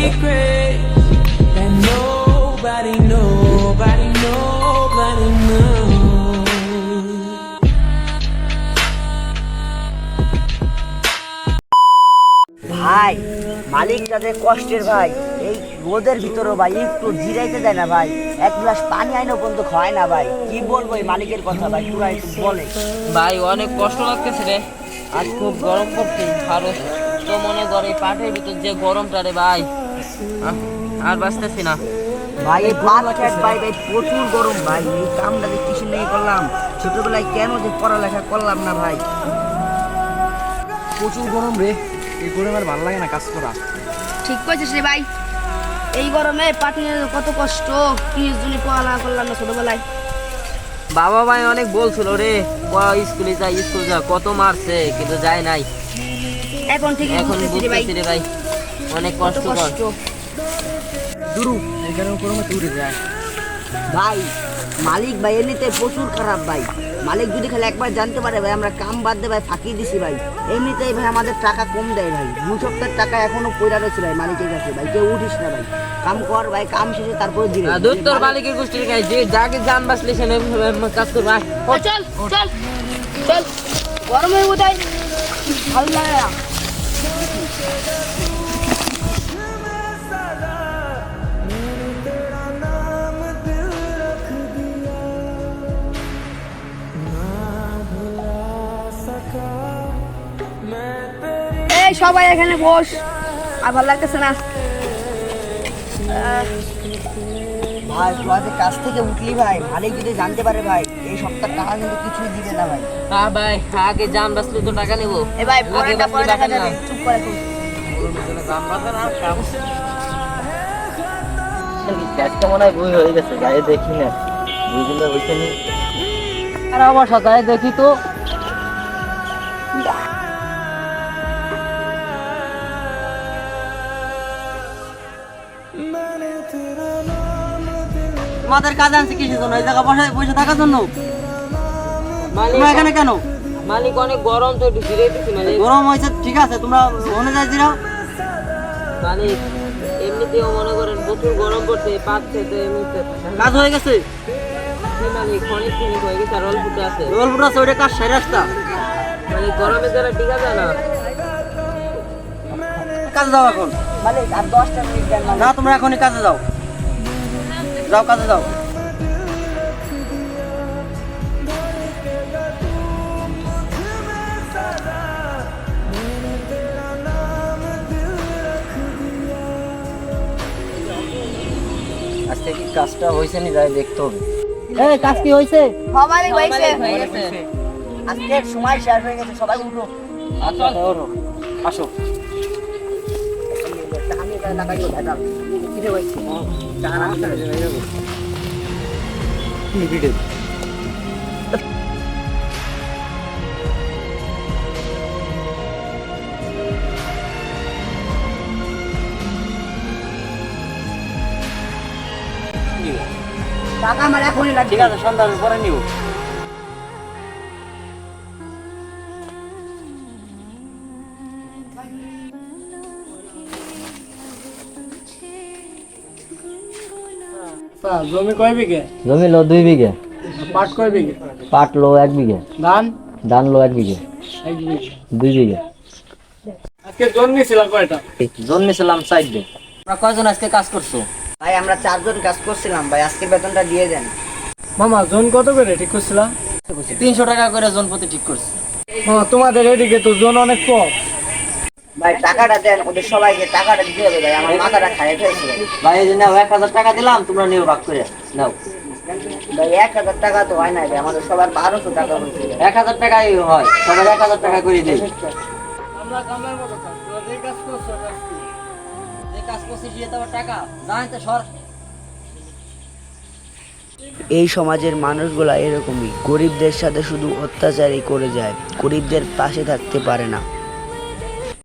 secret that nobody, nobody, nobody knows. ভাই মালিকটা যে কষ্টের ভাই এই রোদের ভিতরেও ভাই একটু জিরাইতে দেয় না ভাই। এক গ্লাস পানি আইনও পর্যন্ত খায় না ভাই। কি বলব এই মালিকের কথা ভাই তোরা একটু বলে। ভাই অনেক কষ্ট লাগতেছে রে। আজ খুব গরম পড়ছে আর তো মনে করে এই পাটের ভিতর যে গরমটা রে ভাই। আর বাঁচতেছি না। ভাই এই ভাই ভাই প্রচুর গরম ভাই এই কামটা যে কিছু নেই করলাম? ছোটবেলায় কেন যে পড়ালেখা করলাম না ভাই? প্রচুর গরম রে এই গরমে আর ভালো লাগে না কাজ করা। ঠিক করেছিস রে ভাই এই গরমে পাঠিয়ে কত কষ্ট কি জন্য পড়ালেখা করলাম না ছোটবেলায়? বাবা ভাই অনেক বলছিল রে স্কুলে যা স্কুল যা কত মারছে কিন্তু যায় নাই। এখন ঠিক এখন বুঝতেছি রে ভাই। অনেক কষ্ট কর। কষ্ট? দুরু এখানে গরমে তুড়ে যায়। ভাই মালিক ভাই এমনিতে প্রচুর খারাপ ভাই। মালিক যদি খালি একবার জানতে পারে ভাই আমরা কাম বাদ দিয়ে ভাই ফাঁকি দিছি ভাই। এমনিতেই ভাই আমাদের টাকা কম দেয় ভাই। দু সপ্তাহের টাকা এখনও পয়রা রয়েছে ভাই মালিকের কাছে। ভাই কেউ উঠিস না ভাই। কাম কর ভাই কাম শেষে তারপরে দিবে। আহ, তোর মালিকের গোষ্ঠীর গায়ে যে যাকে যান বাঁচলে সে কাজ করবে। আয়। ও, চল চল চল। গরমে বোধহয় ভালো লাগে এই সবাই এখানে বস। আর ভালো লাগতেছে না? ভাই তুই আজকে কাজ থেকে উঠলি ভাই মালিক যদি জানতে পারে ভাই এই সপ্তাহ টাকা কিন্তু কিছুই দিবে না ভাই। হ্যাঁ ভাই আগে যান বাঁচলে তো টাকা নেব। এ ভাই পরে দেখা যাবে। চুপ করে গ্যাসটা মনে হয় বই হয়ে গেছে গায়ে দেখি না। বুঝলে আর আমার সাথে দেখি তো। তোমাদের কাজ আনছে কিসের জন্য? এই জায়গা বসে বসে থাকার জন্য? তোমরা এখানে কেন? মালিক অনেক গরম তো একটু মালিক। গরম হয়েছে ঠিক আছে তোমরা ওখানে যাই মালিক এমনিতেও মনে করেন প্রচুর গরম পড়ছে পাঁচ খেতে এমনিতে। কাজ হয়ে গেছে? মালিক অনেক হয়ে গেছে আর আছে। রোলপুর আছে ওইটা কাজ সেরে আসতা। মালিক গরমে যারা টিকা যায় না। কাজে যাও এখন। মালিক আর দশটা মিনিট না তোমরা এখনই কাজে যাও। যাও কাজে যাও। আজকে কি কাজটা হয়েছে নি যাই দেখতে হবে। এই কাজ কি হয়েছে? সবাই হয়েছে। আজকে সময় শেষ হয়ে গেছে সবাই উঠো। আচ্ছা আসো আমি এখানে টাকা আমার এখনই লাগবে। ঠিক আছে সন্ধ্যার পরে নিব। জমি কয় বিঘে? জমি লো দুই বিঘে। পাট কয় বিঘে? পাট লো এক বিঘে। ধান? ধান লো এক বিঘে। এক বিঘে। দুই বিঘে। আজকে জন কয়টা? জন নিছিলাম সাইড দে তোমরা কয়জন আজকে কাজ করছ? ভাই আমরা চারজন কাজ করছিলাম ভাই আজকে বেতনটা দিয়ে দেন। মামা জন কত করে ঠিক করছিলাম তিনশো টাকা করে জন প্রতি ঠিক করছি। মামা তোমাদের এদিকে তো জন অনেক কম। ভাই টাকাটা দেন ওদের সবাইকে টাকাটা দিতে হবে ভাই আমার মাথাটা খাইয়ে ফেলছে ভাই। ভাই এই নাও এক হাজার টাকা দিলাম তোমরা নিও ভাগ করে নাও। ভাই এক হাজার টাকা তো হয় না ভাই আমাদের সবার বারোশো টাকা হয়েছে। এক হাজার টাকাই হয় সবাই এক হাজার টাকা করে দিই। আমরা কামের মতো যে কাজ করছ যে কাজ করছিস দিয়ে তোমার টাকা জানি তো সর। এই সমাজের মানুষগুলা এরকমই গরিবদের সাথে শুধু অত্যাচারই করে যায় গরিবদের পাশে থাকতে পারে না।